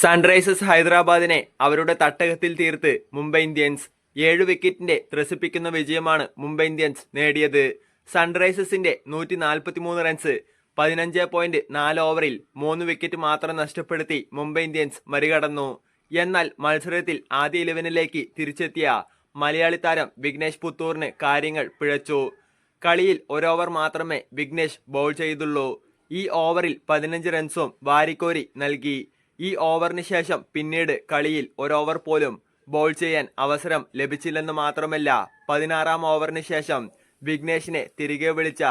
Sunrisers ഹൈദരാബാദിനെ അവരുടെ തട്ടകത്തിൽ തീർത്ത് മുംബൈ ഇന്ത്യൻസ് ഏഴ് വിക്കറ്റിന്റെ ത്രസിപ്പിക്കുന്ന വിജയമാണ് മുംബൈ ഇന്ത്യൻസ് നേടിയത്. സൺറൈസേഴ്സിന്റെ നൂറ്റി നാൽപ്പത്തിമൂന്ന് റൺസ് പതിനഞ്ച് പോയിന്റ് നാല് ഓവറിൽ മൂന്ന് വിക്കറ്റ് മാത്രം നഷ്ടപ്പെടുത്തി മുംബൈ ഇന്ത്യൻസ് മറികടന്നു. എന്നാൽ മത്സരത്തിൽ ആദ്യ ഇലവനിലേക്ക് തിരിച്ചെത്തിയ മലയാളി താരം വിഘ്നേഷ് പുത്തൂറിന് കാര്യങ്ങൾ പിഴച്ചു. കളിയിൽ ഒരോവർ മാത്രമേ വിഘ്നേഷ് ബൗൾ ചെയ്തുള്ളൂ. ഈ ഓവറിൽ പതിനഞ്ച് റൺസും വാരിക്കോരി നൽകി. ഈ ഓവറിന് ശേഷം പിന്നീട് കളിയിൽ ഒരു ഓവർ പോലും ബോൾ ചെയ്യാൻ അവസരം ലഭിച്ചില്ലെന്ന് മാത്രമല്ല പതിനാറാം ഓവറിന് ശേഷം വിഘ്നേഷിനെ തിരികെ വിളിച്ച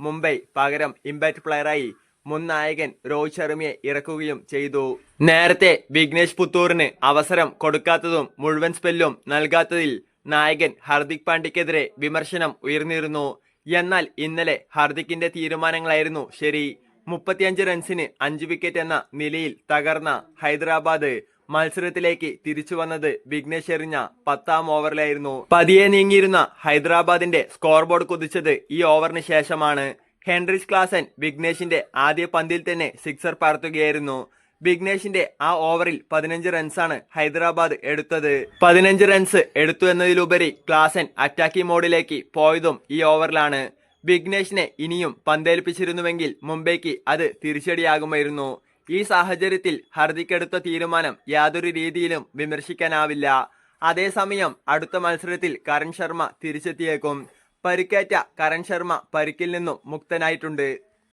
മുംബൈ പകരം ഇമ്പാക്ട് പ്ലെയറായി മുൻ നായകൻ രോഹിത് ശർമ്മയെ ഇറക്കുകയും ചെയ്തു. നേരത്തെ വിഘ്നേഷ് പുത്തൂറിന് അവസരം കൊടുക്കാത്തതും മുഴുവൻ സ്പെല്ലും നൽകാത്തതിൽ നായകൻ ഹർദിക് പാണ്ഡ്യക്കെതിരെ വിമർശനം ഉയർന്നിരുന്നു. എന്നാൽ ഇന്നലെ ഹർദിക്കിന്റെ തീരുമാനങ്ങളായിരുന്നു ശരി. മുപ്പത്തിയഞ്ച് റൺസിന് അഞ്ച് വിക്കറ്റ് എന്ന നിലയിൽ തകർന്ന ഹൈദരാബാദ് മത്സരത്തിലേക്ക് തിരിച്ചു വന്നത് വിഘ്നേഷ് എറിഞ്ഞ പത്താം ഓവറിലായിരുന്നു. പതിയെ നീങ്ങിയിരുന്ന ഹൈദരാബാദിന്റെ സ്കോർ ബോർഡ് കുതിച്ചത് ഈ ഓവറിന് ശേഷമാണ്. ഹെൻറിസ് ക്ലാസൻ വിഘ്നേഷിന്റെ ആദ്യ പന്തിൽ തന്നെ സിക്സർ പറത്തുകയായിരുന്നു വിഘ്നേഷിന്റെ ആ ഓവറിൽ പതിനഞ്ച് റൺസാണ് ഹൈദരാബാദ് എടുത്തത്. പതിനഞ്ച് റൺസ് എടുത്തു എന്നതിലുപരി ക്ലാസൻ അറ്റാക്കിംഗ് മോഡിലേക്ക് പോയതും ഈ ഓവറിലാണ്. വിഘ്നേഷിനെ ഇനിയും പന്തേൽപ്പിച്ചിരുന്നുവെങ്കിൽ മുംബൈക്ക് അത് തിരിച്ചടിയാകുമായിരുന്നു. ഈ സാഹചര്യത്തിൽ ഹർദിക്കെടുത്ത തീരുമാനം യാതൊരു രീതിയിലും വിമർശിക്കാനാവില്ല. അതേസമയം അടുത്ത മത്സരത്തിൽ കരൺ ശർമ്മ തിരിച്ചെത്തിയേക്കും. പരിക്കേറ്റ കരൺ ശർമ്മ പരിക്കിൽ നിന്നും മുക്തനായിട്ടുണ്ട്.